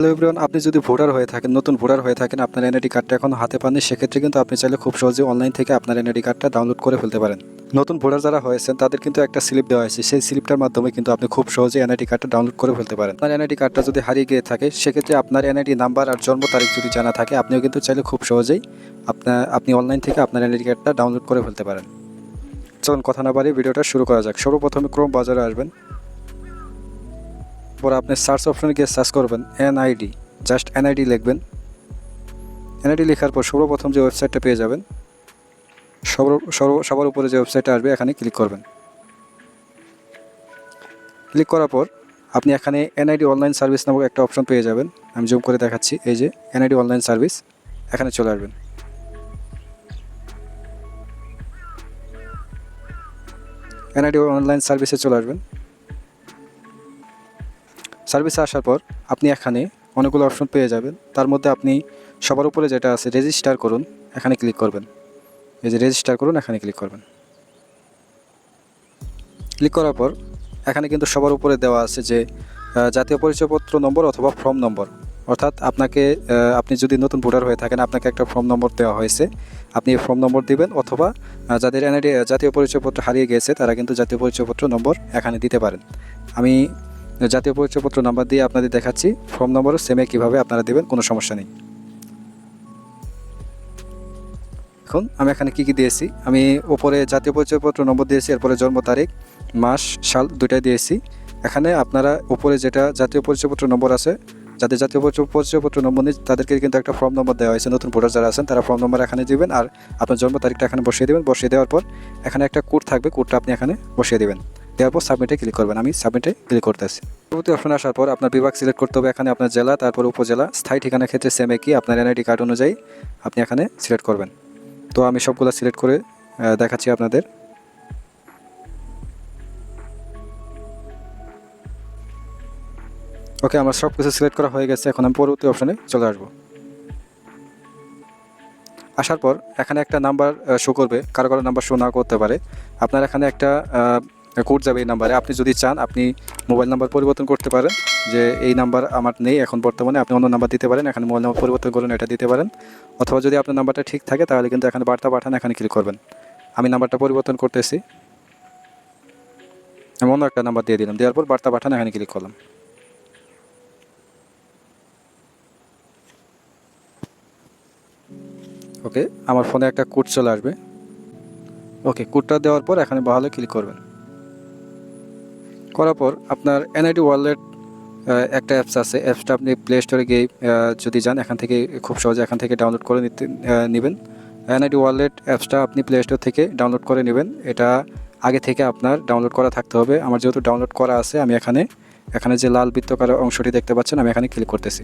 Hello আপনি যদি voter হয়ে থাকেন, নতুন ভোটার হয়ে থাকেন, আপনার এনআইডি কার্ডটা এখন হাতে পাননি, সেক্ষেত্রে কিন্তু আপনি চাইলে খুব সহজে অনলাইন থেকে আপনার এনআইডি কার্ডটা ডাউনলোড করে ফেলতে পারেন। নতুন ভোটার যারা হয়েছেন, তাদের কিন্তু একটা স্লিপ দেওয়া হয়েছে। সেই স্লিপটার মাধ্যমে কিন্তু আপনি খুব সহজে এনআইডি কার্ডটা ডাউনলোড করে ফেলতে পারেন। আপনার এনআইডি কার্ডটা যদি হারিয়ে গিয়ে থাকে, সেক্ষেত্রে আপনার এনআইডি নাম্বার আর জন্ম তারিখ যদি জানা থাকে, আপনিও কিন্তু চাইলে খুব সহজেই আপনার আপনি অনলাইন থেকে আপনার এনআইডি কার্ডটা ডাউনলোড করে ফেলতে পারেন। চলুন কথা না বাড়িয়ে ভিডিওটা শুরু করা যাক। সর্বপ্রথমে ক্রোম বাজারে আসবেন। পরে আপনি সার্চ অপশনে গিয়ে সার্চ করবেন এনআইডি জাস্ট এনআইডি লিখবেন। এনআইডি লেখার পর সর্বপ্রথম যে ওয়েবসাইটটা পেয়ে যাবেন, সবার উপরে যে ওয়েবসাইটটা আসবে, এখানে ক্লিক করবেন। ক্লিক করার পর আপনি এখানে এনআইডি অনলাইন সার্ভিস নামক একটা অপশন পেয়ে যাবেন। আমি জুম করে দেখাচ্ছি, এই যে এনআইডি অনলাইন সার্ভিস এখানে চলে আসবেন। এনআইডি অনলাইন সার্ভিসে চলে আসবেন। সার্ভিসে আসার পর আপনি এখানে অনেকগুলো অপশন পেয়ে যাবেন। তার মধ্যে আপনি সবার উপরে যেটা আছে রেজিস্টার করুন, এখানে ক্লিক করবেন। এই যে রেজিস্টার করুন, এখানে ক্লিক করবেন। ক্লিক করার পর এখানে কিন্তু সবার উপরে দেওয়া আছে যে জাতীয় পরিচয়পত্র নম্বর অথবা ফর্ম নম্বর। অর্থাৎ আপনাকে আপনি যদি নতুন ভোটার হয়ে থাকেন, আপনাকে একটা ফর্ম নম্বর দেওয়া হয়েছে। আপনি ফর্ম নম্বর দিবেন অথবা যাদের এনআইডি, জাতীয় পরিচয়পত্র হারিয়ে গিয়েছে তারা কিন্তু জাতীয় পরিচয়পত্র নম্বর এখানে দিতে পারেন। আমি জাতীয় পরিচয়পত্র নাম্বার দিয়ে আপনাদের দেখাচ্ছি। ফর্ম নম্বরও সেমে কীভাবে আপনারা দেবেন, কোনো সমস্যা নেই। এখন আমি এখানে কি কি দিয়েছি? আমি উপরে জাতীয় পরিচয়পত্র নম্বর দিয়েছি, এরপরে জন্ম তারিখ, মাস, সাল দুইটাই দিয়েছি। এখানে আপনারা উপরে যেটা জাতীয় পরিচয়পত্র নম্বর আছে, যাদের জাতীয় পরিচয় পরিচয়পত্র নম্বর নেই, তাদেরকে কিন্তু একটা ফর্ম নম্বর দেওয়া হয়েছে। নতুন ভোটার যারা আছেন, তারা ফর্ম নম্বর এখানে দিবেন আর আপনার জন্ম তারিখটা এখানে বসিয়ে দেবেন। বসিয়ে দেওয়ার পর এখানে একটা কোড থাকবে, কোডটা আপনি এখানে বসিয়ে দেবেন। দেওয়ার পর সাবমিটে ক্লিক করবেন। আমি সাবমিটে ক্লিক করতেছি। পরবর্তী অপশন আসার পর আপনার বিভাগ সিলেক্ট করতে হবে এখানে আপনার জেলা, তারপর উপজেলা, স্থায়ী ঠিকানার ক্ষেত্রে সেম একই আপনার এনআইডি কার্ড অনুযায়ী আপনি এখানে সিলেক্ট করবেন। তো আমি সবগুলো সিলেক্ট করে দেখাচ্ছি আপনাদের। ওকে আমার সব কিছু সিলেক্ট করা হয়ে গেছে। এখন আমি পরবর্তী অপশনে চলে আসব। আসার পর এখানে একটা নাম্বার শো করবে। কারও কারও নাম্বার শো না করতে পারে। আপনার এখানে একটা কোড যাবে এই নাম্বারে আপনি যদি চান, আপনি মোবাইল নাম্বার পরিবর্তন করতে পারেন, যে এই নাম্বার আমার নেই এখন বর্তমানে, আপনি অন্য নাম্বার দিতে পারেন, এখানে মোবাইল নাম্বার পরিবর্তন করুন, এটা দিতে পারেন। অথবা যদি আপনার নাম্বারটা ঠিক থাকে, তাহলে কিন্তু এখানে বার্তা পাঠান, এখানে ক্লিক করবেন। আমি নাম্বারটা পরিবর্তন করতেছি। আমি অন্য একটা নাম্বার দিয়ে দিলাম। দেওয়ার পর বার্তা পাঠান, এখানে ক্লিক করলাম। ওকে আমার ফোনে একটা কোড চলে আসবে। ওকে কোডটা দেওয়ার পর এখানে বহালে ক্লিক করবেন। করার পর আপনার এনআইডি ওয়ালেট একটা অ্যাপস আছে। অ্যাপসটা আপনি প্লে স্টোরে গিয়ে যদি যান, এখান থেকে খুব সহজে এখান থেকে ডাউনলোড করে নিতে নেবেন। এনআইডি ওয়ালেট অ্যাপসটা আপনি প্লে স্টোর থেকে ডাউনলোড করে নেবেন। এটা আগে থেকে আপনার ডাউনলোড করা থাকতে হবে। আমার যেহেতু ডাউনলোড করা আছে, আমি এখানে এখানে যে লাল বৃত্তকার অংশটি দেখতে পাচ্ছেন, আমি এখানে ক্লিক করতেছি।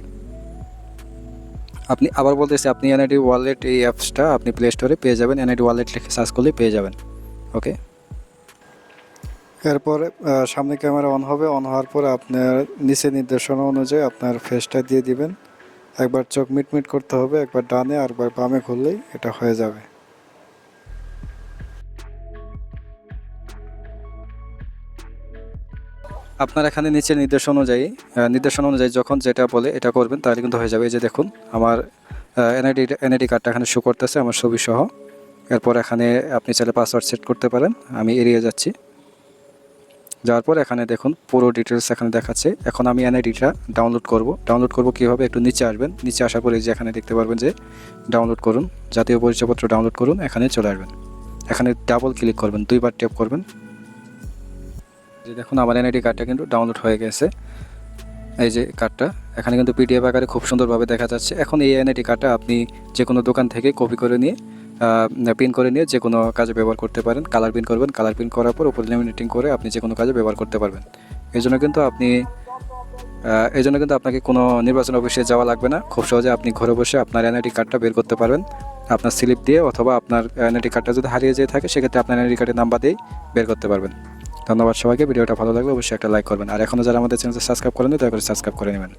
আপনি আবার বলতেছি, আপনি এনআইডি ওয়ালেট এই অ্যাপসটা আপনি প্লে স্টোরে পেয়ে যাবেন। এনআইডি ওয়ালেট লিখে সার্চ করলে পেয়ে যাবেন। ওকে এরপর সামনে ক্যামেরা অন হবে। অন হওয়ার পর আপনার নিচে নির্দেশনা অনুযায়ী আপনার ফেসটা দিয়ে দিবেন। একবার চোখ মিটমিট করতে হবে, একবার ডানে আর একবার বামে ঘুরলেই এটা হয়ে যাবে। আপনার এখানে নিচে নির্দেশন অনুযায়ী নির্দেশন অনুযায়ী যখন যেটা বলে এটা করবেন, তাহলে কিন্তু হয়ে যাবে। এই যে দেখুন, আমার এনআইডি এনআইডি কার্ডটা এখানে শো করতেছে, আমার ছবি সহ। এরপর এখানে আপনি চাইলে পাসওয়ার্ড সেট করতে পারেন। আমি এড়িয়ে যাচ্ছি। যাওয়ার পর এখানে দেখুন পুরো ডিটেলস এখানে দেখাচ্ছে। এখন আমি এনআইডিটা ডাউনলোড করব। ডাউনলোড করব কীভাবে? একটু নিচে আসবেন। নিচে আসার পরে যে এখানে দেখতে পারবেন যে ডাউনলোড করুন। জাতীয় পরিচয়পত্র ডাউনলোড করুন। এখানে চলে আসবেন। এখানে ডাবল ক্লিক করবেন। দুইবার ট্যাপ করবেন। যে দেখুন, আমার এনআইডি কার্ডটা কিন্তু ডাউনলোড হয়ে গেছে। এই যে কার্ডটা এখানে কিন্তু পিডিএফ আকারে খুব সুন্দরভাবে দেখা যাচ্ছে। এখন এই এনআইডি কার্ডটা আপনি যে কোনো দোকান থেকে কপি করে নিয়ে পিন করে নিয়ে যে কোনো কাজে ব্যবহার করতে পারেন। কালার প্রিন্ট করবেন। কালার প্রিন্ট করার পর উপরে লেমিনেটিং করে আপনি যে কোনো কাজে ব্যবহার করতে পারবেন। এই জন্য কিন্তু আপনি এই জন্য কিন্তু আপনাকে কোনো নির্বাচন অফিসে যাওয়া লাগবে না। খুব সহজে আপনি ঘরে বসে আপনার এনআইডি কার্ডটা বের করতে পারবেন। আপনার স্লিপ দিয়ে অথবা আপনার এনআইডি কার্ডটা যদি হারিয়ে যেয়ে থাকে, সেক্ষেত্রে আপনার এনআইডি কার্ডের নাম্বার দিয়েই বের করতে পারবেন। ধন্যবাদ সবাইকে। ভিডিওটা ভালো লাগলে অবশ্যই একটা লাইক করবেন। আর এখনও যারা আমাদের চ্যানেলটা সাবস্ক্রাইব করেন দয়া করে সাবস্ক্রাইব করে নেবেন।